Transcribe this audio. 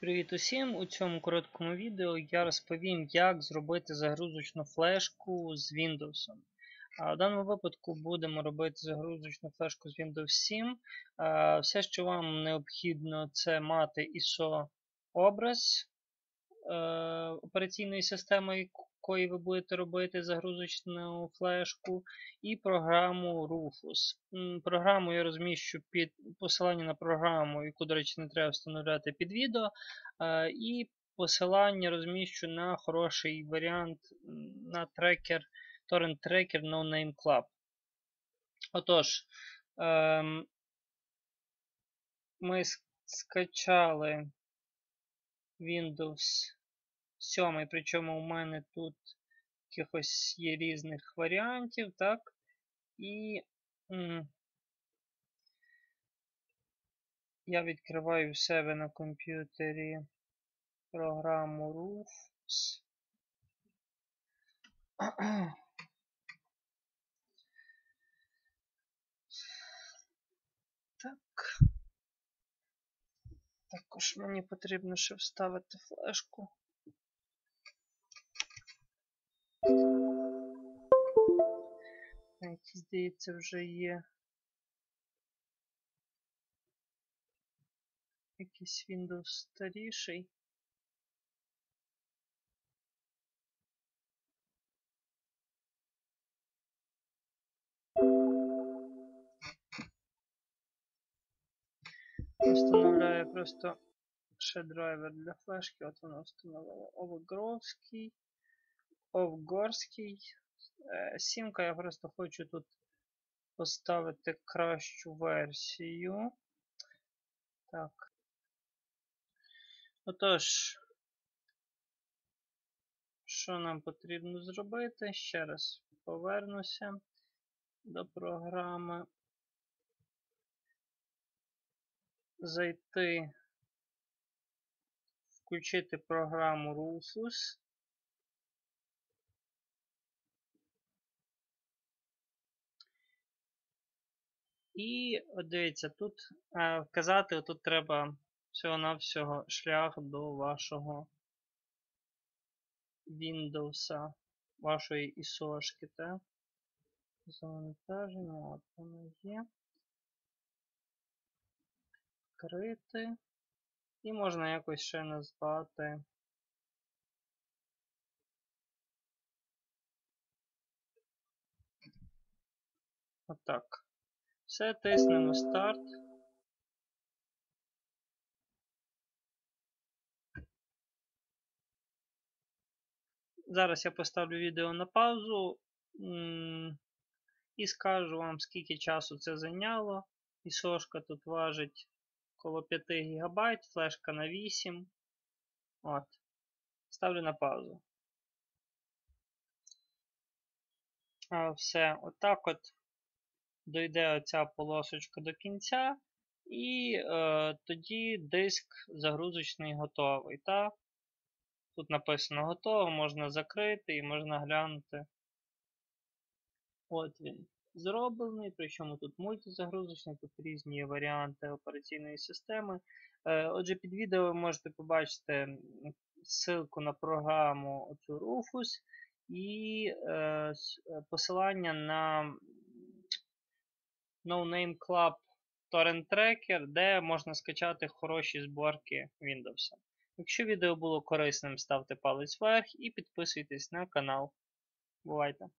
Привіт усім! У цьому короткому відео я розповім, як зробити загрузочну флешку з Windows. В даному випадку будемо робити загрузочну флешку з Windows 7. А, Все, що вам необхідно, це мати ISO образ е, операційної системи, якої ви будете робити загрузочну флешку, і програму Rufus. Програму я розміщу під посилання на програму, яку, до речі, не треба встановляти під відео. Е, І посилання розміщу на хороший варіант на трекер, Torrent Tracker No Name Club. Отож, ем, ми скачали Windows 7, причому у мене тут якихось є різних варіантів, так? І я відкриваю в себе на комп'ютері програму Rufus. Так. Також мені потрібно ще вставити флешку. Навіть, здається, вже є якийсь Windows старіший. Встановляю просто ще драйвер для флешки. От воно встановило Овгорський. Овгорський. Е, Сімка, я просто хочу тут поставити кращу версію. Так. Отож, що нам потрібно зробити? Ще раз повернуся до програми. Зайти, включити програму Rufus. І от дивіться, тут е, вказати, тут треба всього-навсього шлях до вашого Windows, вашої ISO-шки, так? Завантаження, от воно є. Відкрити. І можна якось ще назвати. Отак. Все, тиснемо старт. Зараз я поставлю відео на паузу і скажу вам, скільки часу це зайняло. Ісошка тут важить коло 5 ГБ, флешка на 8. От. Ставлю на паузу. А, все, отак от дойде оця полосочка до кінця, і е, тоді диск загрузочний готовий. Так? Тут написано готово, можна закрити і можна глянути. От він зроблений, причому тут мультизагрузочний, тут різні варіанти операційної системи. Е, Отже, під відео ви можете побачити ссылку на програму оцю Rufus і е, е, посилання на No Name Club Torrent Tracker, де можна скачати хороші зборки Windows. Якщо відео було корисним, ставте палець вверх і підписуйтесь на канал. Бувайте!